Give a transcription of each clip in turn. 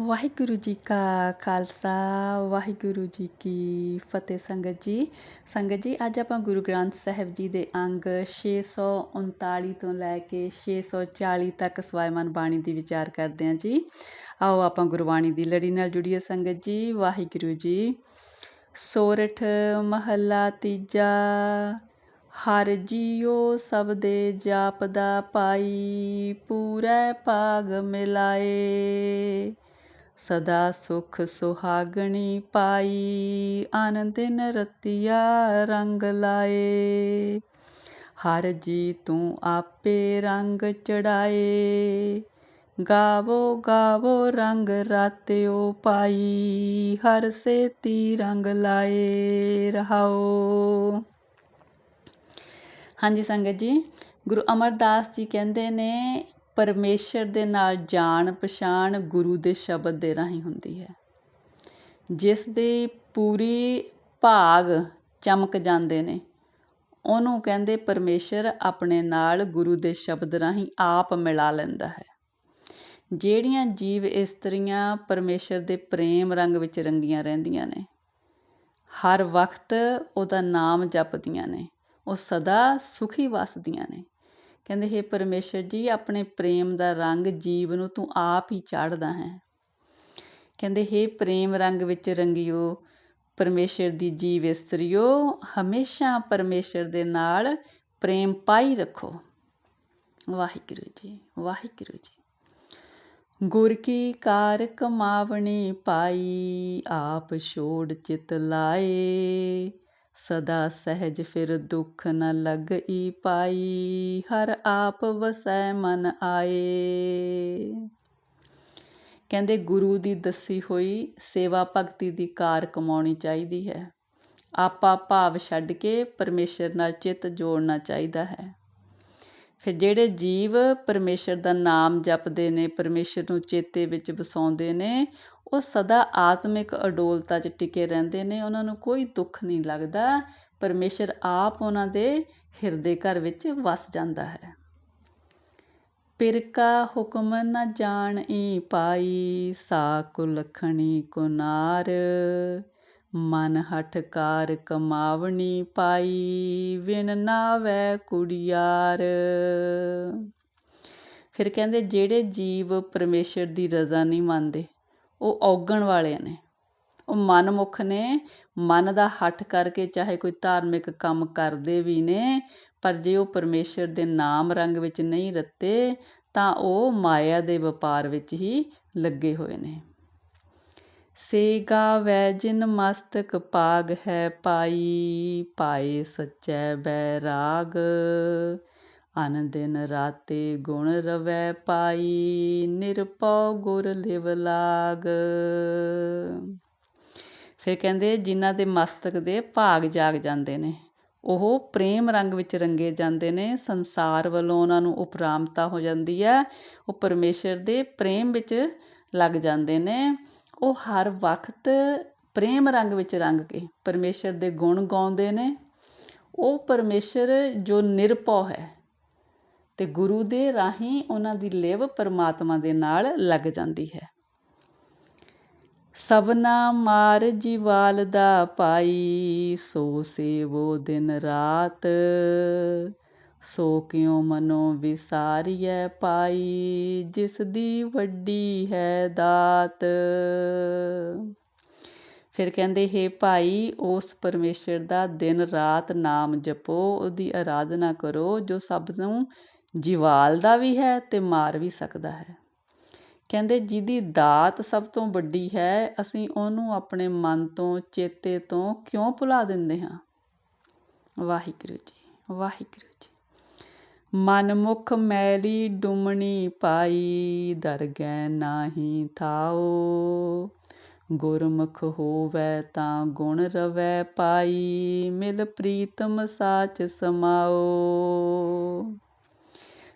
ਵਾਹਿਗੁਰੂ ਜੀ ਕਾ ਖਾਲਸਾ, ਵਾਹਿਗੁਰੂ ਜੀ ਕੀ ਫਤਿਹ ਸੰਗਤ ਜੀ। ਸੰਗਤ ਜੀ, ਅੱਜ ਆਪਾਂ ਗੁਰੂ ਗ੍ਰੰਥ ਸਾਹਿਬ ਜੀ ਦੇ ਅੰਗ 639 ਤੋਂ ਲੈ ਕੇ 640 ਤੱਕ ਸਵਾਇਮਨ ਬਾਣੀ ਦੀ ਵਿਚਾਰ ਕਰਦੇ ਹਾਂ ਜੀ। ਆਓ ਆਪਾਂ ਗੁਰਬਾਣੀ ਦੀ ਲੜੀ ਨਾਲ ਜੁੜੀਏ ਸੰਗਤ ਜੀ। ਵਾਹਿਗੁਰੂ ਜੀ, ਸੋਰਠ ਮਹੱਲਾ ਤੀਜਾ, ਹਰ ਜੀਓ ਸਭ ਦੇ ਜਾਪਦਾ ਪਾਈ, ਪੂਰੇ ਭਾਗ ਮਿਲਾਏ। ਸਦਾ ਸੁਖ ਸੁਹਾਗਣੀ ਪਾਈ, ਆਨੰਦ ਨਰਤੀਆ ਰੰਗ ਲਾਏ। ਹਰ ਜੀ ਤੂੰ ਆਪੇ ਰੰਗ ਚੜਾਏ। ਗਾਵੋ ਗਾਵੋ ਰੰਗ ਰਾਤਿਓ ਪਾਈ, ਹਰ ਸੇਤੀ ਰੰਗ ਲਾਏ ਰਹਾਓ। ਹਾਂਜੀ ਸੰਗਤ ਜੀ, ਗੁਰੂ ਅਮਰਦਾਸ ਜੀ ਕਹਿੰਦੇ ਨੇ ਪਰਮੇਸ਼ਰ ਦੇ ਨਾਲ ਜਾਣ ਪਛਾਣ ਗੁਰੂ ਦੇ ਸ਼ਬਦ ਦੇ ਰਾਹੀਂ ਹੁੰਦੀ ਹੈ। ਜਿਸ ਦੀ ਪੂਰੀ ਭਾਗ ਚਮਕ ਜਾਂਦੇ ਨੇ, ਉਹਨੂੰ ਕਹਿੰਦੇ ਪਰਮੇਸ਼ਰ ਆਪਣੇ ਨਾਲ ਗੁਰੂ ਦੇ ਸ਼ਬਦ ਰਾਹੀਂ ਆਪ ਮਿਲਾ ਲੈਂਦਾ ਹੈ। ਜਿਹੜੀਆਂ ਜੀਵ ਇਸਤਰੀਆਂ ਪਰਮੇਸ਼ਰ ਦੇ ਪ੍ਰੇਮ ਰੰਗ ਵਿੱਚ ਰੰਗੀਆਂ ਰਹਿੰਦੀਆਂ ਨੇ, ਹਰ ਵਕਤ ਉਹਦਾ ਨਾਮ ਜਪਦੀਆਂ ਨੇ, ਉਹ ਸਦਾ ਸੁਖੀ ਵਸਦੀਆਂ ਨੇ। ਕਹਿੰਦੇ, ਹੈ ਪਰਮੇਸ਼ਰ ਜੀ, ਆਪਣੇ ਪ੍ਰੇਮ ਦਾ ਰੰਗ ਜੀਵ ਨੂੰ ਤੂੰ ਆਪ ਹੀ ਚਾੜਦਾ ਹੈ। ਕਹਿੰਦੇ, ਹੈ ਪ੍ਰੇਮ ਰੰਗ ਵਿੱਚ ਰੰਗਿਓ, ਪਰਮੇਸ਼ਰ ਦੀ ਜੀਵ ਇਸਤਰੀਓ, ਹਮੇਸ਼ਾ ਪਰਮੇਸ਼ਰ ਦੇ ਨਾਲ ਪ੍ਰੇਮ ਪਾਈ ਰੱਖੋ। ਵਾਹਿਗੁਰੂ ਜੀ ਵਾਹਿਗੁਰੂ ਜੀ। ਗੁਰ ਕੀ ਕਾਰ ਕਮਾਵਣੀ ਪਾਈ, ਆਪ ਛੋੜ ਚਿਤ ਲਾਏ। ਸਦਾ ਸਹਿਜ ਫਿਰ ਦੁੱਖ ਨ ਲੱਗਈ ਪਾਈ, ਹਰ ਆਪ ਵਸੈ ਮਨ ਆਏ। ਕਹਿੰਦੇ ਗੁਰੂ ਦੀ ਦੱਸੀ ਹੋਈ ਸੇਵਾ ਭਗਤੀ ਦੀ ਕਾਰ ਕਮਾਉਣੀ ਚਾਹੀਦੀ ਹੈ। ਆਪਾ ਭਾਵ ਛੱਡ ਕੇ ਪਰਮੇਸ਼ਰ ਨਾਲ ਚਿੱਤ ਜੋੜਨਾ ਚਾਹੀਦਾ ਹੈ। ਫਿਰ ਜਿਹੜੇ ਜੀਵ ਪਰਮੇਸ਼ਰ ਦਾ ਨਾਮ ਜਪਦੇ ਨੇ, ਪਰਮੇਸ਼ਰ ਨੂੰ ਚੇਤੇ ਵਿੱਚ ਵਸਾਉਂਦੇ ਨੇ ਉਹ ਸਦਾ ਆਤਮਿਕ ਅਡੋਲਤਾ 'ਚ ਟਿਕੇ ਰਹਿੰਦੇ ਨੇ, ਉਹਨਾਂ ਨੂੰ ਕੋਈ ਦੁੱਖ ਨਹੀਂ ਲੱਗਦਾ। ਪਰਮੇਸ਼ਰ ਆਪ ਉਹਨਾਂ ਦੇ ਹਿਰਦੇ ਘਰ ਵਿੱਚ ਵਸ ਜਾਂਦਾ ਹੈ। ਪਿਰਕਾ ਹੁਕਮ ਨ ਜਾਣਈ ਪਾਈ ਸਾ ਕੁਲਖਣੀ ਕੁਨਾਰ। ਮਨ ਹਠਕਾਰ ਕਮਾਵਣੀ ਪਾਈ ਵਿਨ ਵੈ ਕੁੜਿਆਰ। ਫਿਰ ਕਹਿੰਦੇ, ਜਿਹੜੇ ਜੀਵ ਪਰਮੇਸ਼ਰ ਦੀ ਰਜ਼ਾ ਨਹੀਂ ਮੰਨਦੇ ਉਹ ਔਗਣ ਵਾਲੇ ਨੇ। ਉਹ ਮਨਮੁਖ ਨੇ, ਮਨ ਦਾ ਹੱਠ ਕਰਕੇ ਚਾਹੇ ਕੋਈ ਧਾਰਮਿਕ ਕੰਮ ਕਰਦੇ ਵੀ ਨੇ, ਪਰ ਜੇ ਉਹ ਪਰਮੇਸ਼ਰ ਦੇ ਨਾਮ ਰੰਗ ਵਿੱਚ ਨਹੀਂ ਰੱਤੇ, ਤਾਂ ਉਹ ਮਾਇਆ ਦੇ ਵਪਾਰ ਵਿੱਚ ਹੀ ਲੱਗੇ ਹੋਏ ਨੇ। ਸੇਗਾ ਵੈ ਜਿਨ ਮਸਤਕ ਪਾਗ ਹੈ ਪਾਈ, ਪਾਏ ਸੱਚੈ ਬੈਰਾਗ ਅਨ ਦਿਨ ਰਾਤੇ ਗੁਣ ਰਵੈ ਪਾਈ ਨਿਰਪਉ ਗੁਰ ਲਿਵ ਲਾਗ। ਫਿਰ ਕਹਿੰਦੇ, ਜਿਨ੍ਹਾਂ ਦੇ ਮਸਤਕ ਦੇ ਭਾਗ ਜਾਗ ਜਾਂਦੇ ਨੇ, ਉਹ ਪ੍ਰੇਮ ਰੰਗ ਵਿੱਚ ਰੰਗੇ ਜਾਂਦੇ ਨੇ, ਸੰਸਾਰ ਵੱਲੋਂ ਉਹਨਾਂ ਨੂੰ ਉਪਰਾਮਤਾ ਹੋ ਜਾਂਦੀ ਹੈ, ਉਹ ਪਰਮੇਸ਼ਰ ਦੇ ਪ੍ਰੇਮ ਵਿੱਚ ਲੱਗ ਜਾਂਦੇ ਨੇ, ਉਹ ਹਰ ਵਕਤ ਪ੍ਰੇਮ ਰੰਗ ਵਿੱਚ ਰੰਗ ਕੇ ਪਰਮੇਸ਼ਰ ਦੇ ਗੁਣ ਗਾਉਂਦੇ ਨੇ, ਉਹ ਪਰਮੇਸ਼ਰ ਜੋ ਨਿਰਪਉ ਹੈ ਤੇ ਗੁਰੂ ਦੇ ਰਾਹੀਂ ਉਹਨਾਂ ਦੀ ਲਿਵ ਪਰਮਾਤਮਾ ਦੇ ਨਾਲ ਲੱਗ ਜਾਂਦੀ ਹੈ। ਸਭਨਾ ਮਾਰ ਜੀਵਾਲ ਦਾ ਪਾਈ, ਸੋ ਸੇਵੋ ਦਿਨ ਰਾਤ। ਸੋ ਕਿਉ ਮਨੋ ਵਿਸਾਰੀਐ ਪਾਈ, ਜਿਸ ਦੀ ਵੱਡੀ ਹੈ ਦਾਤ। ਫਿਰ ਕਹਿੰਦੇ, ਹੈ ਭਾਈ, ਉਸ ਪਰਮੇਸ਼ਰ ਦਾ ਦਿਨ ਰਾਤ ਨਾਮ ਜਪੋ, ਉਹਦੀ ਆਰਾਧਨਾ ਕਰੋ, ਜੋ ਸਭ ਨੂੰ ਜਿਵਾਲ ਦਾ ਵੀ ਹੈ ਤੇ ਮਾਰ ਵੀ ਸਕਦਾ ਹੈ। ਕਹਿੰਦੇ, ਜਿਹਦੀ ਦਾਤ ਸਭ ਤੋਂ ਵੱਡੀ ਹੈ, ਅਸੀਂ ਉਹਨੂੰ ਆਪਣੇ ਮਨ ਤੋਂ, ਚੇਤੇ ਤੋਂ ਕਿਉਂ ਭੁਲਾ ਦਿੰਦੇ ਹਾਂ? ਵਾਹਿਗੁਰੂ ਜੀ ਵਾਹਿਗੁਰੂ ਜੀ। ਮਨਮੁਖ ਮੈਲੀ ਡੁਮਣੀ ਪਾਈ, ਦਰਗਹਿ ਨਾਹੀ ਥਾਓ। ਗੁਰਮੁਖ ਹੋਵੇ ਤਾਂ ਗੁਣ ਰਵੈ ਪਾਈ, ਮਿਲ ਪ੍ਰੀਤਮ ਸਾਚ ਸਮਾਓ।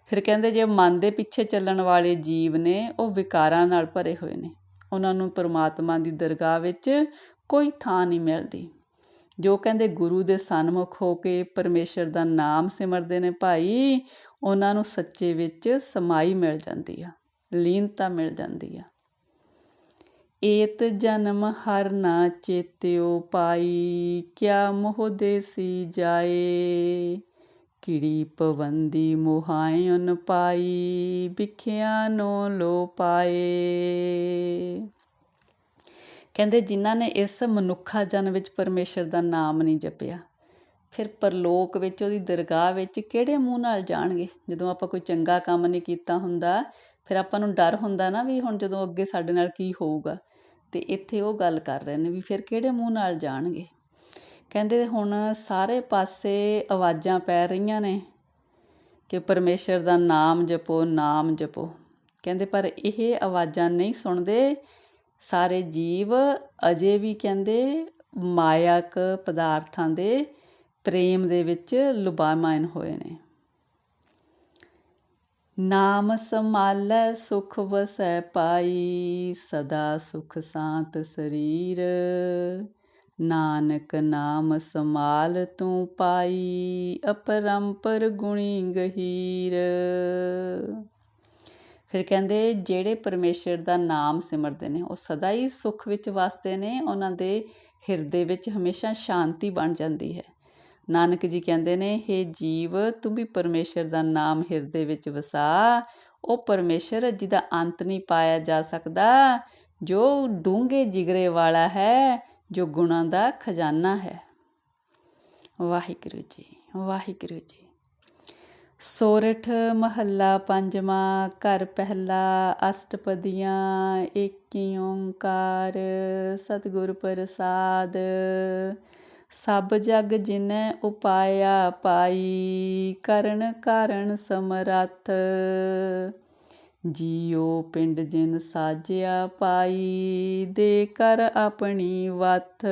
ਫਿਰ ਕਹਿੰਦੇ ਜੇ ਮਨ ਦੇ ਪਿੱਛੇ ਚੱਲਣ ਵਾਲੇ ਜੀਵ ਨੇ, ਉਹ ਵਿਕਾਰਾਂ ਨਾਲ ਭਰੇ ਹੋਏ ਨੇ। ਉਹਨਾਂ ਨੂੰ ਪਰਮਾਤਮਾ ਦੀ ਦਰਗਾਹ ਵਿੱਚ ਕੋਈ ਥਾਂ ਨਹੀਂ ਮਿਲਦੀ। ਜੋ ਕਹਿੰਦੇ ਗੁਰੂ ਦੇ ਸਨਮੁਖ ਹੋ ਕੇ ਪਰਮੇਸ਼ਰ ਦਾ ਨਾਮ ਸਿਮਰਦੇ ਨੇ ਭਾਈ, ਉਹਨਾਂ ਨੂੰ ਸੱਚੇ ਵਿੱਚ ਸਮਾਈ ਮਿਲ ਜਾਂਦੀ ਆ, ਲੀਨਤਾ ਮਿਲ ਜਾਂਦੀ ਆ। ਏਤ ਜਨਮ ਹਰ ਨਾ ਚੇਤਿਓ ਪਾਈ, ਕਿਆ ਮੋਹ ਦੇਸੀ ਜਾਏ। ਕਿੜੀ ਪਵੰਦੀ ਮੁਹਾਇਨ ਪਾਈ ਵਿਖਿਆ ਨੋ ਲੋ ਪਾਏ। ਕਹਿੰਦੇ ਜਿਨ੍ਹਾਂ ਨੇ ਇਸ ਮਨੁੱਖਾ ਜਨ ਵਿੱਚ ਪਰਮੇਸ਼ਰ ਦਾ ਨਾਮ ਨਹੀਂ ਜਪਿਆ, ਫਿਰ ਪਰਲੋਕ ਵਿੱਚ ਉਹਦੀ ਦਰਗਾਹ ਵਿੱਚ ਕਿਹੜੇ ਮੂੰਹ ਨਾਲ ਜਾਣਗੇ? ਜਦੋਂ ਆਪਾਂ ਕੋਈ ਚੰਗਾ ਕੰਮ ਨਹੀਂ ਕੀਤਾ ਹੁੰਦਾ, ਫਿਰ ਆਪਾਂ ਨੂੰ ਡਰ ਹੁੰਦਾ ਨਾ ਵੀ ਹੁਣ ਜਦੋਂ ਅੱਗੇ ਸਾਡੇ ਨਾਲ ਕੀ ਹੋਊਗਾ। ਤੇ ਇੱਥੇ ਉਹ ਗੱਲ ਕਰ ਰਹੇ ਨੇ ਵੀ ਫਿਰ ਕਿਹੜੇ ਮੂੰਹ ਨਾਲ ਜਾਣਗੇ? ਕਹਿੰਦੇ ਹੁਣ ਸਾਰੇ ਪਾਸੇ ਆਵਾਜ਼ਾਂ ਪੈ ਰਹੀਆਂ ਨੇ ਕਿ ਪਰਮੇਸ਼ਰ ਦਾ ਨਾਮ ਜਪੋ ਨਾਮ ਜਪੋ। ਕਹਿੰਦੇ, ਪਰ ਇਹ ਆਵਾਜ਼ਾਂ ਨਹੀਂ ਸੁਣਦੇ। ਸਾਰੇ ਜੀਵ ਅਜੇ ਵੀ ਕਹਿੰਦੇ ਮਾਇਕ ਪਦਾਰਥਾਂ ਦੇ ਪ੍ਰੇਮ ਦੇ ਵਿੱਚ ਲੁਬਾਮਾਇਨ ਹੋਏ ਨੇ। ਨਾਮ ਸਮਾਲੈ ਸੁਖ ਵਸੈ ਪਾਈ, ਸਦਾ ਸੁਖ ਸਾਂਤ ਸਰੀਰ। ਨਾਨਕ ਨਾਮ ਸਮਾਲ ਤੂੰ ਪਾਈ, ਅਪਰੰਪਰ ਗੁਣੀ ਗਹੀਰ। ਫਿਰ ਕਹਿੰਦੇ, ਜਿਹੜੇ ਪਰਮੇਸ਼ਰ ਦਾ ਨਾਮ ਸਿਮਰਦੇ ਨੇ, ਉਹ ਸਦਾ ਹੀ ਸੁਖ ਵਿੱਚ ਵਸਦੇ ਨੇ, ਉਹਨਾਂ ਦੇ ਹਿਰਦੇ ਵਿੱਚ ਹਮੇਸ਼ਾ ਸ਼ਾਂਤੀ ਬਣ ਜਾਂਦੀ ਹੈ। ਨਾਨਕ ਜੀ ਕਹਿੰਦੇ ਨੇ हे ਜੀਵ, ਤੂੰ ਵੀ ਪਰਮੇਸ਼ਰ ਦਾ ਨਾਮ ਹਿਰਦੇ ਵਿੱਚ ਵਸਾ। ਉਹ ਪਰਮੇਸ਼ਰ ਜਿਹਦਾ ਅੰਤ ਨਹੀਂ ਪਾਇਆ ਜਾ ਸਕਦਾ, ਜੋ ਡੂੰਘੇ ਜਿਗਰੇ ਵਾਲਾ ਹੈ ਜੋ ਗੁਣਾਂ ਦਾ ਖਜ਼ਾਨਾ ਹੈ। ਵਾਹਿਗੁਰੂ ਜੀ ਵਾਹਿਗੁਰੂ ਜੀ। ਸੋਰਠ ਮਹੱਲਾ ਪੰਜਵਾਂ, ਘਰ ਪਹਿਲਾ, ਅਸ਼ਟਪਦੀਆਂ, ਏਕੀ ਓੰਕਾਰ, ਸਤਿਗੁਰ ਪ੍ਰਸਾਦ। ਸਭ ਜਗ ਜਿਨੈ ਉਪਾਇਆ ਪਾਈ, ਕਰਨ ਕਾਰਨ ਸਮਰੱਥ। ਜੀਉ ਪਿੰਡ ਜਿਨ ਸਾਜਿਆ ਪਾਈ, ਦੇ ਕਰ ਆਪਣੀ ਵਥ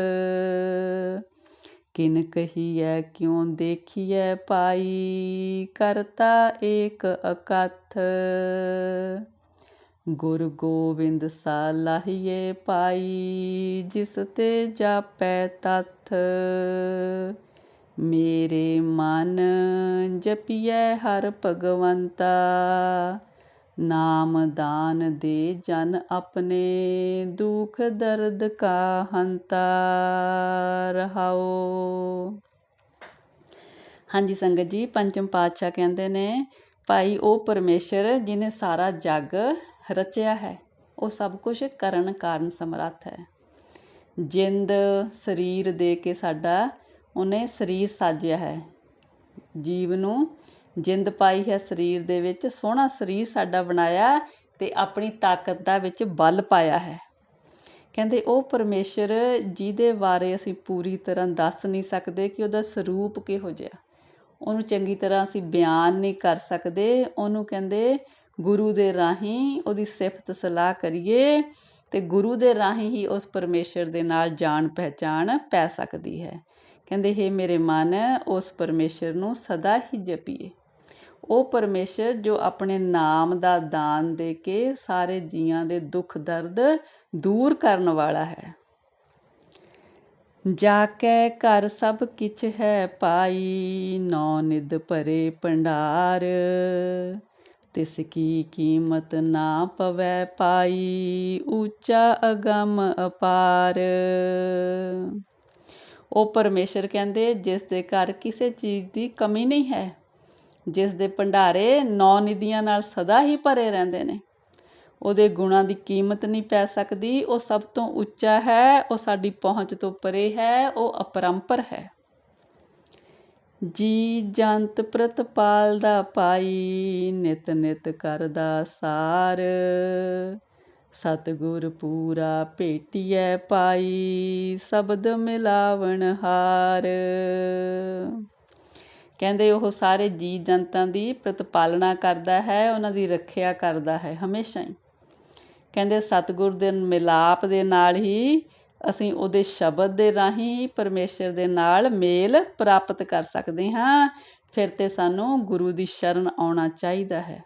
ਕਿਨ ਕਹੀਐ, ਕਿਉ ਦੇਖੀਐ ਪਾਈ, ਕਰਤਾ ਏਕ ਅਕਥ। ਗੁਰ ਗੋਬਿੰਦ ਸਾਲਾਹੀਏ ਪਾਈ, ਜਿਸ ਤੇ ਜਾਪੈ ਤਥ। ਮੇਰੇ ਮਨ ਜਪੀਐ ਹਰ ਭਗਵੰਤਾ। ਨਾਮ ਦਾਨ ਦੇ ਜਨ ਆਪਣੇ, ਦੁਖ ਦਰਦ ਕਾ ਹੰਤਾ ਰਹਾਓ ਹਾਂਜੀ ਸੰਗਤ ਜੀ, ਪੰਚਮ ਪਾਤਸ਼ਾਹ ਕਹਿੰਦੇ ਨੇ, ਭਾਈ ਉਹ ਪਰਮੇਸ਼ਰ ਜਿਨੇ ਸਾਰਾ ਜੱਗ ਰਚਿਆ ਹੈ, ਉਹ ਸਭ ਕੁਝ ਕਰਨ ਕਾਰਨ ਸਮਰੱਥ ਹੈ। ਜਿੰਦ ਸਰੀਰ ਦੇ ਕੇ ਸਾਡਾ, ਉਹਨੇ ਸਰੀਰ ਸਾਜਿਆ ਹੈ। ਜੀਵ ਨੂੰ ਜਿੰਦ ਪਾਈ ਹੈ ਸਰੀਰ ਦੇ ਵਿੱਚ, ਸੋਹਣਾ ਸਰੀਰ ਸਾਡਾ ਬਣਾਇਆ ਤੇ ਆਪਣੀ ਤਾਕਤ ਦਾ ਵਿੱਚ ਬਲ ਪਾਇਆ ਹੈ। ਕਹਿੰਦੇ ਉਹ ਪਰਮੇਸ਼ਰ ਜਿਹਦੇ ਬਾਰੇ ਅਸੀਂ ਪੂਰੀ ਤਰ੍ਹਾਂ ਦੱਸ ਨਹੀਂ ਸਕਦੇ ਕਿ ਉਹਦਾ ਸਰੂਪ ਕਿਹੋ ਜਿਹਾ। ਉਹਨੂੰ ਚੰਗੀ ਤਰ੍ਹਾਂ ਅਸੀਂ ਬਿਆਨ ਨਹੀਂ ਕਰ ਸਕਦੇ। ਉਹਨੂੰ ਕਹਿੰਦੇ ਗੁਰੂ ਦੇ ਰਾਹੀਂ ਉਹਦੀ ਸਿਫਤ ਸਲਾਹ ਕਰੀਏ ਤੇ ਗੁਰੂ ਦੇ ਰਾਹੀਂ ਹੀ ਉਸ ਪਰਮੇਸ਼ਰ ਦੇ ਨਾਲ ਜਾਣ ਪਹਿਚਾਨ ਪੈ ਸਕਦੀ ਹੈ। ਕਹਿੰਦੇ, ਹੈ ਮੇਰੇ ਮਨ, ਉਸ ਪਰਮੇਸ਼ਰ ਨੂੰ ਸਦਾ ਹੀ ਜਪੀਏ। ਉਹ ਪਰਮੇਸ਼ਰ ਜੋ ਆਪਣੇ ਨਾਮ ਦਾ ਦਾਨ ਦੇ ਕੇ ਸਾਰੇ ਜੀਆਂ ਦੇ ਦੁੱਖ ਦਰਦ ਦੂਰ ਕਰਨ ਵਾਲਾ ਹੈ। ਜਾ ਕੇ ਘਰ ਸਭ ਕਿਛ ਹੈ ਪਾਈ, ਨੌ ਨਿਦ ਭਰੇ ਭੰਡਾਰ। ਤਿਸ ਕੀ ਕੀਮਤ ਨਾ ਪਵੈ ਪਾਈ, ਉੱਚਾ ਅਗੰਮ ਅਪਾਰ। ਉਹ ਪਰਮੇਸ਼ਰ ਕਹਿੰਦੇ, ਜਿਸ ਦੇ ਘਰ ਕਿਸੇ ਚੀਜ਼ ਦੀ ਕਮੀ ਨਹੀਂ ਹੈ। ਜਿਸ ਦੇ ਭੰਡਾਰੇ ਨੌ ਨਿਧੀਆਂ ਨਾਲ ਸਦਾ ਹੀ ਭਰੇ ਰਹਿੰਦੇ ਨੇ। ਉਹਦੇ ਗੁਣਾਂ ਦੀ ਕੀਮਤ ਨਹੀਂ ਪੈ ਸਕਦੀ। ਉਹ ਸਭ ਤੋਂ ਉੱਚਾ ਹੈ, ਉਹ ਸਾਡੀ ਪਹੁੰਚ ਤੋਂ ਪਰੇ ਹੈ, ਉਹ ਅਪਰੰਪਰ ਹੈ। ਜੀ ਜੰਤ ਪ੍ਰਤਪਾਲ ਦਾ ਪਾਈ, ਨਿਤ ਨਿਤ ਕਰਦਾ ਸਾਰ। ਸਤਗੁਰ ਪੂਰਾ ਭੇਟੀਐ ਪਾਈ, ਸ਼ਬਦ ਮਿਲਾਵਣ ਹਾਰ। ਕਹਿੰਦੇ ਉਹ ਸਾਰੇ ਜੀ ਜੰਤਾਂ ਦੀ ਪ੍ਰਤਪਾਲਣਾ ਕਰਦਾ ਹੈ, ਉਹਨਾਂ ਦੀ ਰੱਖਿਆ ਕਰਦਾ ਹੈ, ਹਮੇਸ਼ਾ ਹੀ। ਕਹਿੰਦੇ ਸਤਗੁਰ ਦੇ ਮਿਲਾਪ ਦੇ ਨਾਲ ਹੀ ਅਸੀਂ ਉਹਦੇ ਸ਼ਬਦ ਦੇ ਰਾਹੀਂ ਪਰਮੇਸ਼ਰ ਦੇ ਨਾਲ ਮੇਲ ਪ੍ਰਾਪਤ ਕਰ ਸਕਦੇ ਹਾਂ। ਫਿਰ ਤੇ ਸਾਨੂੰ ਗੁਰੂ ਦੀ ਸ਼ਰਨ ਆਉਣਾ ਚਾਹੀਦਾ ਹੈ।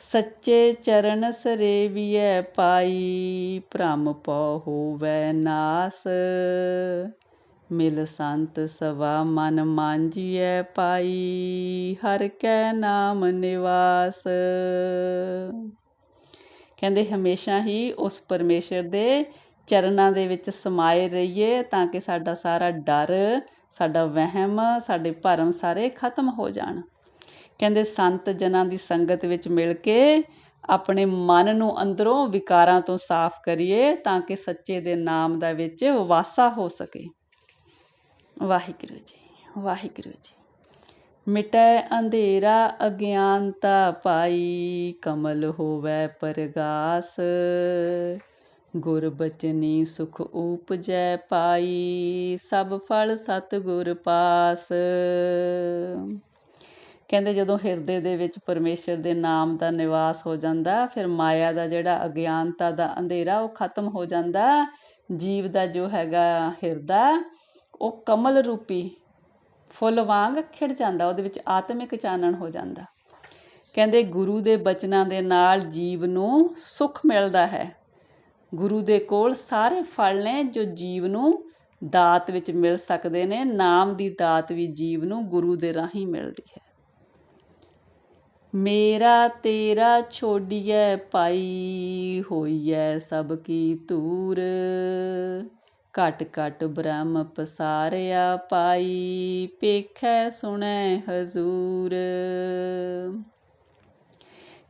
ਸੱਚੇ ਚਰਨ ਸਰੇਵੀਐ ਪਾਈ, ਭ੍ਰਮ ਪਉ ਹੋਵੈ ਨਾਸ। ਮਿਲ ਸੰਤ ਸਵਾ ਮਨ ਮਾਂਜੀਐ ਪਾਈ, ਹਰ ਕੈ ਨਾਮ ਨਿਵਾਸ। ਕਹਿੰਦੇ ਹਮੇਸ਼ਾ ਹੀ ਉਸ ਪਰਮੇਸ਼ਰ ਦੇ ਚਰਨਾਂ ਦੇ ਵਿੱਚ ਸਮਾਏ ਰਹੀਏ ਤਾਂ ਕਿ ਸਾਡਾ ਸਾਰਾ ਡਰ, ਸਾਡਾ ਵਹਿਮ, ਸਾਡੇ ਭਰਮ ਸਾਰੇ ਖਤਮ ਹੋ ਜਾਣ। ਕਹਿੰਦੇ ਸੰਤ ਜਨਾਂ ਦੀ ਸੰਗਤ ਵਿੱਚ ਮਿਲ ਕੇ ਆਪਣੇ ਮਨ ਨੂੰ ਅੰਦਰੋਂ ਵਿਕਾਰਾਂ ਤੋਂ ਸਾਫ਼ ਕਰੀਏ ਤਾਂ ਕਿ ਸੱਚੇ ਦੇ ਨਾਮ ਦਾ ਵਿੱਚ ਵਾਸਾ ਹੋ ਸਕੇ। ਵਾਹਿਗੁਰੂ ਜੀ ਵਾਹਿਗੁਰੂ ਜੀ। ਮਿਟੈ ਅੰਧੇਰਾ ਅਗਿਆਨਤਾ ਪਾਈ, ਕਮਲ ਹੋਵੇ ਪਰਗਾਸ। ਗੁਰ ਬਚਨੀ ਸੁਖ ਊਪਜੈ ਪਾਈ, ਸਭ ਫਲ ਸਤ ਗੁਰ ਪਾਸ। ਕਹਿੰਦੇ ਜਦੋਂ ਹਿਰਦੇ ਦੇ ਵਿੱਚ ਪਰਮੇਸ਼ਰ ਦੇ ਨਾਮ ਦਾ ਨਿਵਾਸ ਹੋ ਜਾਂਦਾ, ਫਿਰ ਮਾਇਆ ਦਾ ਜਿਹੜਾ ਅਗਿਆਨਤਾ ਦਾ ਅੰਧੇਰਾ ਉਹ ਖਤਮ ਹੋ ਜਾਂਦਾ। ਜੀਵ ਦਾ ਜੋ ਹੈਗਾ ਹਿਰਦਾ ਉਹ ਕਮਲ ਰੂਪੀ ਫੁੱਲ ਵਾਂਗ ਖਿੜ ਜਾਂਦਾ, ਉਹਦੇ ਵਿੱਚ ਆਤਮਿਕ ਚਾਨਣ ਹੋ ਜਾਂਦਾ। ਕਹਿੰਦੇ ਗੁਰੂ ਦੇ ਬਚਨਾਂ ਦੇ ਨਾਲ ਜੀਵ ਨੂੰ ਸੁਖ ਮਿਲਦਾ ਹੈ। ਗੁਰੂ ਦੇ ਕੋਲ ਸਾਰੇ ਫਲ ਨੇ ਜੋ ਜੀਵ ਨੂੰ ਦਾਤ ਵਿੱਚ ਮਿਲ ਸਕਦੇ ਨੇ, ਨਾਮ ਦੀ ਦਾਤ ਵੀ ਜੀਵ ਨੂੰ ਗੁਰੂ ਦੇ ਰਾਹੀਂ ਮਿਲਦੀ ਹੈ। ਮੇਰਾ ਤੇਰਾ ਛੋਡੀਐ ਪਾਈ ਹੋਈਐ ਸਭ ਕੀ ਧੂਰ। ਘਟ ਘਟ ਬ੍ਰਹਮ ਪਸਾਰਿਆ ਪਾਈ ਪੇਖੈ ਸੁਣੈ ਹਜ਼ੂਰ।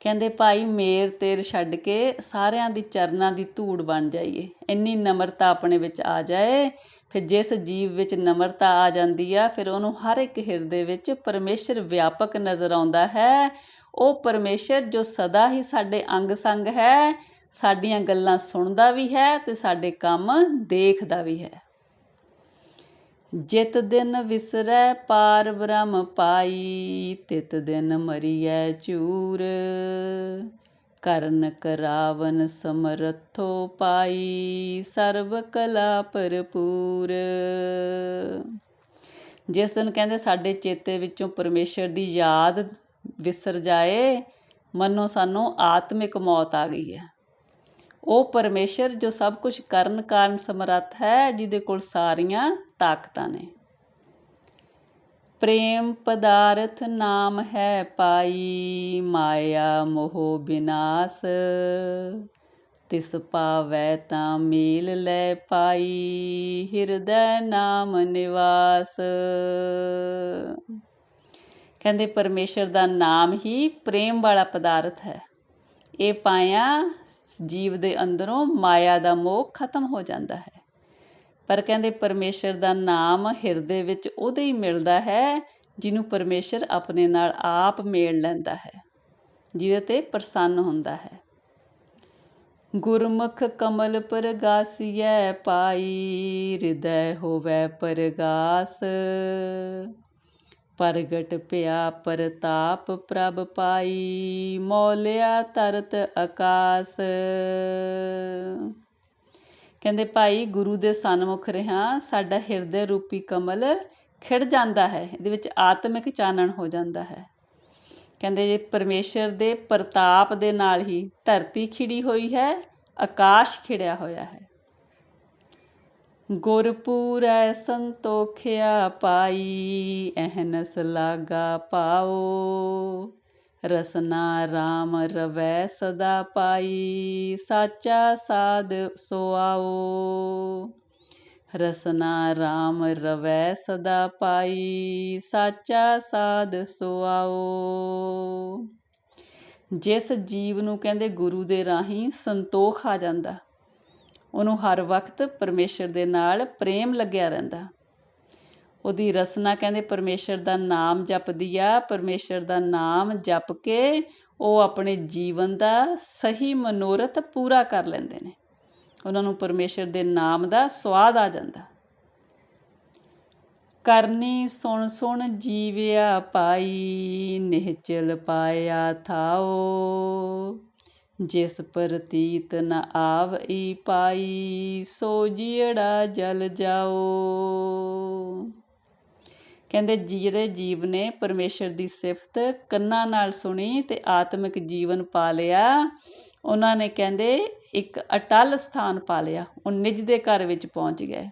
ਕਹਿੰਦੇ, ਭਾਈ, ਮੇਰ ਤੇਰ ਛੱਡ ਕੇ ਸਾਰਿਆਂ ਦੀ ਚਰਨਾਂ ਦੀ ਧੂੜ ਬਣ ਜਾਈਏ। ਇੰਨੀ ਨਮਰਤਾ ਆਪਣੇ ਵਿੱਚ ਆ ਜਾਏ, ਫਿਰ ਜਿਸ ਜੀਵ ਵਿੱਚ ਨਮਰਤਾ ਆ ਜਾਂਦੀ ਆ, ਫਿਰ ਉਹਨੂੰ ਹਰ ਇੱਕ ਹਿਰਦੇ ਵਿੱਚ ਪਰਮੇਸ਼ਰ ਵਿਆਪਕ ਨਜ਼ਰ ਆਉਂਦਾ ਹੈ। ਉਹ ਪਰਮੇਸ਼ਰ ਜੋ ਸਦਾ ਹੀ ਸਾਡੇ ਅੰਗ ਸੰਗ ਹੈ ਸਾਡੀਆਂ ਗੱਲਾਂ ਸੁਣਦਾ ਵੀ ਹੈ ਤੇ ਸਾਡੇ ਕੰਮ ਦੇਖਦਾ ਵੀ ਹੈ। ਜਿਤ ਦਿਨ ਵਿਸਰੈ ਪਾਰ ਬ੍ਰਹਮ ਪਾਈ, ਤਿਤ ਦਿਨ ਮਰੀਐ ਚੂਰ। ਕਰਨ ਕਰਾਵਨ ਸਮਰਥੋ ਪਾਈ, ਸਰਬ ਕਲਾ ਭਰਪੂਰ। ਜਿਸ ਦਿਨ ਕਹਿੰਦੇ ਸਾਡੇ ਚੇਤੇ ਵਿੱਚੋਂ ਪਰਮੇਸ਼ਰ ਦੀ ਯਾਦ ਵਿਸਰ ਜਾਏ, ਮੰਨੋ ਸਾਨੂੰ ਆਤਮਿਕ ਮੌਤ ਆ ਗਈ ਹੈ। ਉਹ ਪਰਮੇਸ਼ਰ ਜੋ ਸਭ ਕੁਝ ਕਰਨ ਕਾਰਨ ਸਮਰੱਥ ਹੈ, ਜਿਹਦੇ ਕੋਲ ਸਾਰੀਆਂ ਤਾਕਤਾਂ ਨੇ। ਪ੍ਰੇਮ ਪਦਾਰਥ ਨਾਮ ਹੈ ਪਾਈ, ਮਾਇਆ ਮੋਹ ਬਿਨਾਸ਼। ਤਿਸ ਪਾਵੈ ਤਾਂ ਮੇਲ ਲੈ ਪਾਈ, ਹਿਰਦੈ ਨਾਮ ਨਿਵਾਸ। ਕਹਿੰਦੇ ਪਰਮੇਸ਼ਰ ਦਾ ਨਾਮ ਹੀ ਪ੍ਰੇਮ ਵਾਲਾ ਪਦਾਰਥ ਹੈ। ਇਹ ਪਾਇਆ ਜੀਵ ਦੇ ਅੰਦਰੋਂ ਮਾਇਆ ਦਾ ਮੋਹ ਖਤਮ ਹੋ ਜਾਂਦਾ ਹੈ। ਪਰ ਕਹਿੰਦੇ ਪਰਮੇਸ਼ਰ ਦਾ ਨਾਮ ਹਿਰਦੇ ਵਿੱਚ ਉਹਦੇ ਹੀ ਮਿਲਦਾ ਹੈ, ਜਿਹਨੂੰ ਪਰਮੇਸ਼ਰ ਆਪਣੇ ਨਾਲ ਆਪ ਮੇਲ ਲੈਂਦਾ ਹੈ, ਜਿਹਦੇ ਤੇ ਪ੍ਰਸੰਨ ਹੁੰਦਾ ਹੈ। ਗੁਰਮੁਖ ਕਮਲ ਪਰਗਾਸੀਐ, ਪਾਈ ਹਿਰਦੈ ਹੋਵੇ ਪਰਗਾਸ। ਪ੍ਰਗਟ ਪਿਆ ਪ੍ਰਤਾਪ ਪ੍ਰਭ ਪਾਈ, ਮੌਲਿਆ ਤਰਤ ਆਕਾਸ। ਕਹਿੰਦੇ, ਭਾਈ, ਗੁਰੂ ਦੇ ਸਨਮੁਖ ਰਹਾ, ਸਾਡਾ ਹਿਰਦੇ ਰੂਪੀ ਕਮਲ ਖਿੜ ਜਾਂਦਾ ਹੈ, ਇਹਦੇ ਵਿੱਚ ਆਤਮਿਕ ਚਾਨਣ ਹੋ ਜਾਂਦਾ ਹੈ। ਕਹਿੰਦੇ, ਜੇ ਪਰਮੇਸ਼ਰ ਦੇ ਪ੍ਰਤਾਪ ਦੇ ਨਾਲ ਹੀ ਧਰਤੀ ਖਿੜੀ ਹੋਈ ਹੈ, ਆਕਾਸ਼ ਖਿੜਿਆ ਹੋਇਆ ਹੈ। ਗੁਰਪੂਰੈ ਸੰਤੋਖਿਆ ਪਾਈ ਅਹਨਸ ਲਾਗਾ ਪਾਓ। ਰਸਨਾ RAM ਰਵੈ ਸਦਾ ਪਾਈ, ਸਾਚਾ ਸਾਧ ਸੋ ਰਸਨਾ RAM ਰਵੈ ਸਦਾ ਪਾਈ, ਸਾਚਾ ਸਾਧ ਸੋ ਜਿਸ ਜੀਵ ਨੂੰ ਕਹਿੰਦੇ ਗੁਰੂ ਦੇ ਰਾਹੀਂ ਸੰਤੋਖ ਆ ਜਾਂਦਾ ਉਹਨੂੰ ਹਰ ਵਕਤ ਪਰਮੇਸ਼ਰ ਦੇ ਨਾਲ ਪ੍ਰੇਮ ਲੱਗਿਆ ਰਹਿੰਦਾ। ਉਹਦੀ ਰਸਨਾ ਕਹਿੰਦੇ ਪਰਮੇਸ਼ਰ ਦਾ ਨਾਮ ਜਪਦੀ ਆ, ਪਰਮੇਸ਼ਰ ਦਾ ਨਾਮ ਜਪ ਕੇ ਉਹ ਆਪਣੇ ਜੀਵਨ ਦਾ ਸਹੀ ਮਨੋਰਥ ਪੂਰਾ ਕਰ ਲੈਂਦੇ ਨੇ। ਉਹਨਾਂ ਨੂੰ ਪਰਮੇਸ਼ਰ ਦੇ ਨਾਮ ਦਾ ਸਵਾਦ ਆ ਜਾਂਦਾ। ਕਰਨੀ ਸੁਣ ਸੁਣ ਜੀਵਿਆ ਪਾਈ, ਨਿਹਚਲ ਪਾਇਆ ਥਾਓ। ਜਿਸ ਪ੍ਰਤੀਤ ਨ ਆਵਈ ਪਾਈ, ਸੋ ਜੀੜਾ ਜਲ ਜਾਓ। ਕਹਿੰਦੇ, ਜਿਹੜੇ ਜੀਵ ਨੇ ਪਰਮੇਸ਼ਰ ਦੀ ਸਿਫਤ ਕੰਨਾਂ ਨਾਲ ਸੁਣੀ ਤੇ ਆਤਮਿਕ ਜੀਵਨ ਪਾ ਲਿਆ, ਉਹਨਾਂ ਨੇ ਕਹਿੰਦੇ, ਇੱਕ ਅਟਲ ਸਥਾਨ ਪਾ ਲਿਆ, ਉਹ ਨਿਜ ਦੇ ਘਰ ਵਿੱਚ ਪਹੁੰਚ ਗਏ।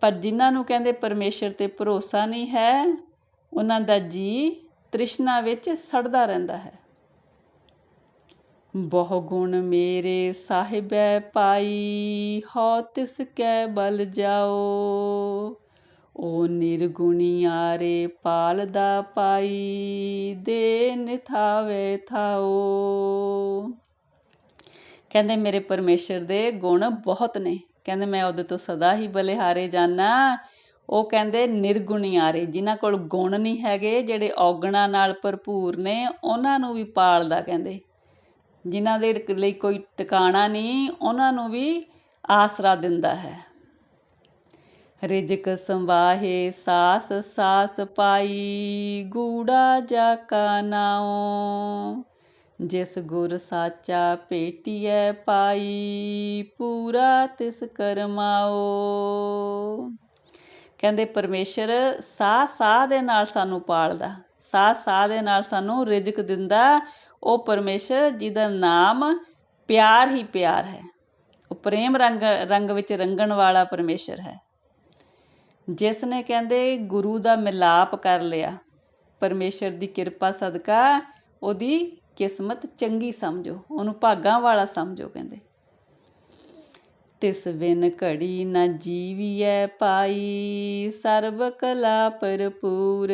ਪਰ ਜਿਨ੍ਹਾਂ ਨੂੰ ਕਹਿੰਦੇ ਪਰਮੇਸ਼ਰ ਤੇ ਭਰੋਸਾ ਨਹੀਂ ਹੈ, ਉਹਨਾਂ ਦਾ ਜੀ ਤ੍ਰਿਸ਼ਨਾ ਵਿੱਚ ਸੜਦਾ ਰਹਿੰਦਾ ਹੈ। ਬਹੁ ਗੁਣ ਮੇਰੇ ਸਾਹਿਬੈ ਪਾਈ, ਹਉ ਤਿਸ ਕੈ ਬਲ ਜਾਓ। ਓ ਨਿਰਗੁਣੀ ਆਰੇ ਪਾਲਦਾ ਪਾਈ, ਦੇ ਨਿਥਾਵੇ ਥਾਓ। ਕਹਿੰਦੇ ਮੇਰੇ ਪਰਮੇਸ਼ਰ ਦੇ ਗੁਣ ਬਹੁਤ ਨੇ। ਕਹਿੰਦੇ ਮੈਂ ਉਹਦੇ ਤੋਂ ਸਦਾ ਹੀ ਬਲਿਹਾਰੇ ਜਾਣਾ ਉਹ ਕਹਿੰਦੇ ਨਿਰਗੁਣਿਆਰੇ ਜਿਨ੍ਹਾਂ ਕੋਲ ਗੁਣ ਨਹੀਂ ਹੈਗੇ, ਜਿਹੜੇ ਔਗਣਾ ਨਾਲ ਭਰਪੂਰ ਨੇ, ਉਹਨਾਂ ਨੂੰ ਵੀ ਪਾਲਦਾ ਕਹਿੰਦੇ। ਜਿਨ੍ਹਾਂ ਦੇ ਲਈ ਕੋਈ ਟਿਕਾਣਾ ਨਹੀਂ, ਉਹਨਾਂ ਨੂੰ ਵੀ ਆਸਰਾ ਦਿੰਦਾ ਹੈ। ਰਿਜਕ ਸੰਵਾਹੇ, ਸਾਸ ਸਾਸ ਪਾਈ, ਗੂੜਾ ਜਾ ਕਾ ਨਾਉ। ਜਿਸ ਗੁਰ ਸਾਚਾ ਪੇਟੀਐ ਪਾਈ, ਪੂਰਾ ਤਿਸ ਕਰਮਾਓ ਕਹਿੰਦੇ ਪਰਮੇਸ਼ਰ ਸਾਹ ਸਾਹ ਦੇ ਨਾਲ ਸਾਨੂੰ ਪਾਲਦਾ, ਸਾਹ ਸਾਹ ਦੇ ਨਾਲ ਸਾਨੂੰ ਰਿਜਕ ਦਿੰਦਾ ਉਹ ਪਰਮੇਸ਼ਰ ਜਿਹਦਾ ਨਾਮ ਪਿਆਰ ਹੀ ਪਿਆਰ ਹੈ। ਉਹ ਪ੍ਰੇਮ ਰੰਗ ਰੰਗ ਵਿੱਚ ਰੰਗਣ ਵਾਲਾ ਪਰਮੇਸ਼ਰ ਹੈ। ਜਿਸ ਨੇ ਕਹਿੰਦੇ ਗੁਰੂ ਦਾ ਮਿਲਾਪ ਕਰ ਲਿਆ, ਪਰਮੇਸ਼ਰ ਦੀ ਕਿਰਪਾ ਸਦਕਾ ਉਹਦੀ ਕਿਸਮਤ ਚੰਗੀ ਸਮਝੋ, ਉਹਨੂੰ ਭਾਗਾਂ ਵਾਲਾ ਸਮਝੋ ਕਹਿੰਦੇ। ਤਿਸ ਬਿਨ ਘੜੀ ਨ ਜੀਵੀਐ ਪਾਈ, ਸਰਬ ਕਲਾ ਭਰਪੂਰ।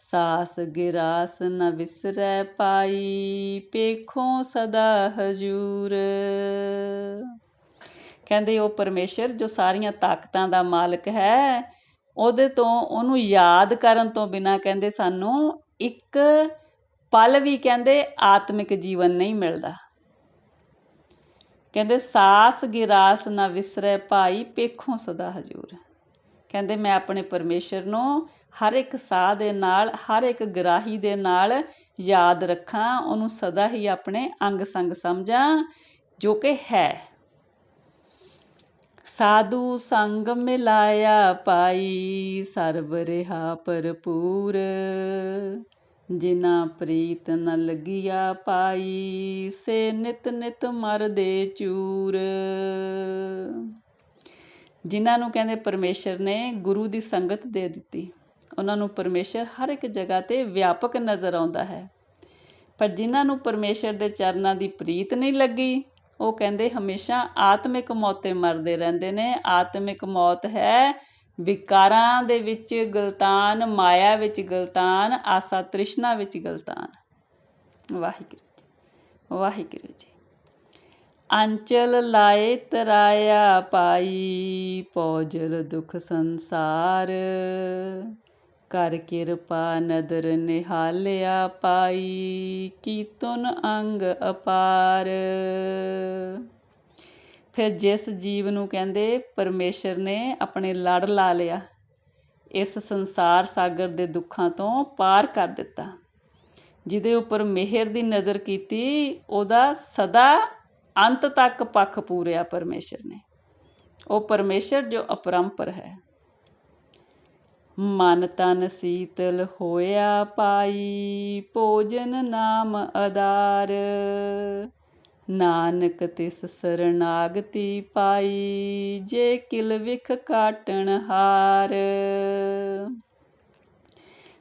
ਸਾਸ ਗਿਰਾਸ ਨ ਵਿਸਰੈ ਪਾਈ ਪੇਖੋਂ ਸਦਾ ਹਜੂਰ। ਕਹਿੰਦੇ ਉਹ ਪਰਮੇਸ਼ਰ ਜੋ ਸਾਰੀਆਂ ਤਾਕਤਾਂ ਦਾ ਮਾਲਕ ਹੈ, ਉਹਦੇ ਤੋਂ ਉਹਨੂੰ ਯਾਦ ਕਰਨ ਤੋਂ ਬਿਨਾ ਕਹਿੰਦੇ ਸਾਨੂੰ ਇੱਕ ਪਲ ਵੀ ਕਹਿੰਦੇ ਆਤਮਿਕ ਜੀਵਨ ਨਹੀਂ ਮਿਲਦਾ। ਕਹਿੰਦੇ ਸਾਸ ਗਿਰਾਸ ਨਾ ਵਿਸਰੈ ਭਾਈ ਪੇਖੋਂ ਸਦਾ ਹਜੂਰ। ਕਹਿੰਦੇ ਮੈਂ ਆਪਣੇ ਪਰਮੇਸ਼ਰ ਨੂੰ ਹਰ ਇੱਕ ਸਾਹ ਦੇ ਨਾਲ, ਹਰ ਇੱਕ ਗਰਾਹੀ ਦੇ ਨਾਲ ਯਾਦ ਰੱਖਾਂ, ਉਹਨੂੰ ਸਦਾ ਹੀ ਆਪਣੇ ਅੰਗ ਸੰਗ ਸਮਝਾਂ, ਜੋ ਕਿ ਹੈ। ਸਾਧੂ ਸੰਗ ਮਿਲਾਇਆ ਪਾਈ ਸਰਬ ਰਿਹਾ ਭਰਪੂਰ ਜਿਨਾ ਪ੍ਰੀਤ ਨ ਲਗਿਆ ਪਾਈ, ਸੇ ਨਿਤ ਨਿਤ ਮਰਦੇ ਚੂਰ। ਜਿਨ੍ਹਾਂ ਨੂੰ ਕਹਿੰਦੇ ਪਰਮੇਸ਼ਰ ਨੇ ਗੁਰੂ ਦੀ ਸੰਗਤ ਦੇ ਦਿੱਤੀ। ਉਹਨਾਂ ਨੂੰ ਪਰਮੇਸ਼ਰ ਹਰ ਇੱਕ ਜਗ੍ਹਾ ਤੇ ਵਿਆਪਕ ਨਜ਼ਰ ਆਉਂਦਾ ਹੈ। ਪਰ ਜਿਨ੍ਹਾਂ ਨੂੰ ਪਰਮੇਸ਼ਰ ਦੇ ਚਰਨਾਂ ਦੀ ਪ੍ਰੀਤ ਨਹੀਂ ਲੱਗੀ, ਉਹ ਕਹਿੰਦੇ ਹਮੇਸ਼ਾ ਆਤਮਿਕ ਮੌਤੇ ਮਰਦੇ ਰਹਿੰਦੇ ਨੇ। ਆਤਮਿਕ ਮੌਤ ਹੈ ਵਿਕਾਰਾਂ ਦੇ ਵਿੱਚ ਗਲਤਾਨ, ਮਾਇਆ ਵਿੱਚ ਗਲਤਾਨ, ਆਸਾ ਤ੍ਰਿਸ਼ਨਾ ਵਿੱਚ ਗਲਤਾਨ। ਵਾਹਿਗੁਰੂ ਜੀ ਵਾਹਿਗੁਰੂ ਜੀ। ਅੰਚਲ ਲਾਏ ਤਰਾਇਆ ਪਾਈ, ਪੌਜਲ ਦੁਖ ਸੰਸਾਰ। ਕਰ ਕਿਰਪਾ ਨਦਰ ਨਿਹਾਲਿਆ ਪਾਈ ਕੀਤਨ ਅੰਗ ਅਪਾਰ। ਫਿਰ ਜਿਸ ਜੀਵ ਨੂੰ ਕਹਿੰਦੇ ਪਰਮੇਸ਼ਰ ਨੇ ਆਪਣੇ ਲੜ ਲਾ ਲਿਆ, ਇਸ ਸੰਸਾਰ ਸਾਗਰ ਦੇ ਦੁੱਖਾਂ ਤੋਂ ਪਾਰ ਕਰ ਦਿੱਤਾ। ਜਿਹਦੇ ਉੱਪਰ ਮਿਹਰ ਦੀ ਨਜ਼ਰ ਕੀਤੀ, ਉਹਦਾ ਸਦਾ ਅੰਤ ਤੱਕ ਪੱਖ ਪੂਰਿਆ ਪਰਮੇਸ਼ਰ ਨੇ। ਉਹ ਪਰਮੇਸ਼ਰ ਜੋ ਅਪਰੰਪਰ ਹੈ। ਮਨ ਤਨ ਸੀਤਲ ਹੋਇਆ ਪਾਈ, ਭੋਜਨ ਨਾਮ ਆਧਾਰ ਨਾਨਕ ਤਿਸ ਸਰਨਾਗਤੀ ਪਾਈ, ਜੇ ਕਿਲ ਵਿਖ ਕਾਟਣ ਹਾਰ।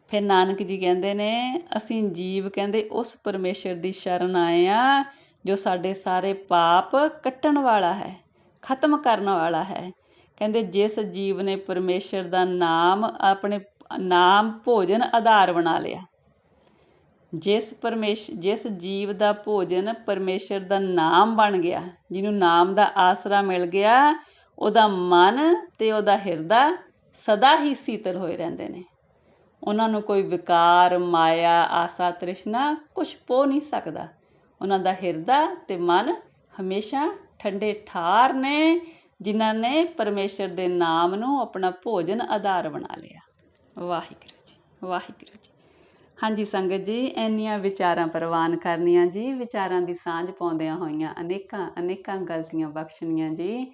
ਫਿਰ ਨਾਨਕ ਜੀ ਕਹਿੰਦੇ ਨੇ, ਅਸੀਂ ਜੀਵ ਕਹਿੰਦੇ ਉਸ ਪਰਮੇਸ਼ਰ ਦੀ ਸ਼ਰਨ ਆਏ ਆ ਜੋ ਸਾਡੇ ਸਾਰੇ ਪਾਪ ਕੱਟਣ ਵਾਲਾ ਹੈ, ਖਤਮ ਕਰਨ ਵਾਲਾ ਹੈ। ਕਹਿੰਦੇ ਜਿਸ ਜੀਵ ਨੇ ਪਰਮੇਸ਼ਰ ਦਾ ਨਾਮ ਆਪਣੇ ਨਾਮ ਭੋਜਨ ਆਧਾਰ ਬਣਾ ਲਿਆ। ਜਿਸ ਪਰਮੇਸ਼, ਜਿਸ ਜੀਵ ਦਾ ਭੋਜਨ ਪਰਮੇਸ਼ਰ ਦਾ ਨਾਮ ਬਣ ਗਿਆ, ਜਿਹਨੂੰ ਨਾਮ ਦਾ ਆਸਰਾ ਮਿਲ ਗਿਆ, ਉਹਦਾ ਮਨ ਤੇ ਉਹਦਾ ਹਿਰਦਾ ਸਦਾ ਹੀ ਸੀਤਲ ਹੋਏ ਰਹਿੰਦੇ ਨੇ। ਉਹਨਾਂ ਨੂੰ ਕੋਈ ਵਿਕਾਰ, ਮਾਇਆ, ਆਸਾ, ਤ੍ਰਿਸ਼ਨਾ ਕੁਝ ਪੋ ਨਹੀਂ ਸਕਦਾ। ਉਹਨਾਂ ਦਾ ਹਿਰਦਾ ਤੇ ਮਨ ਹਮੇਸ਼ਾ ਠੰਡੇ ਠਾਰ ਨੇ, ਜਿਨ੍ਹਾਂ ਨੇ ਪਰਮੇਸ਼ਰ ਦੇ ਨਾਮ ਨੂੰ ਆਪਣਾ ਭੋਜਨ ਆਧਾਰ ਬਣਾ ਲਿਆ। ਵਾਹਿਗੁਰੂ ਜੀ ਵਾਹਿਗੁਰੂ ਜੀ। ਹਾਂਜੀ ਸੰਗਤ ਜੀ, ਇੰਨੀਆਂ ਵਿਚਾਰਾਂ ਪ੍ਰਵਾਨ ਕਰਨੀਆਂ ਜੀ, ਵਿਚਾਰਾਂ ਦੀ ਸਾਂਝ ਪਾਉਂਦਿਆਂ ਹੋਈਆਂ ਅਨੇਕਾਂ ਅਨੇਕਾਂ ਗਲਤੀਆਂ ਬਖਸ਼ਣੀਆਂ ਜੀ।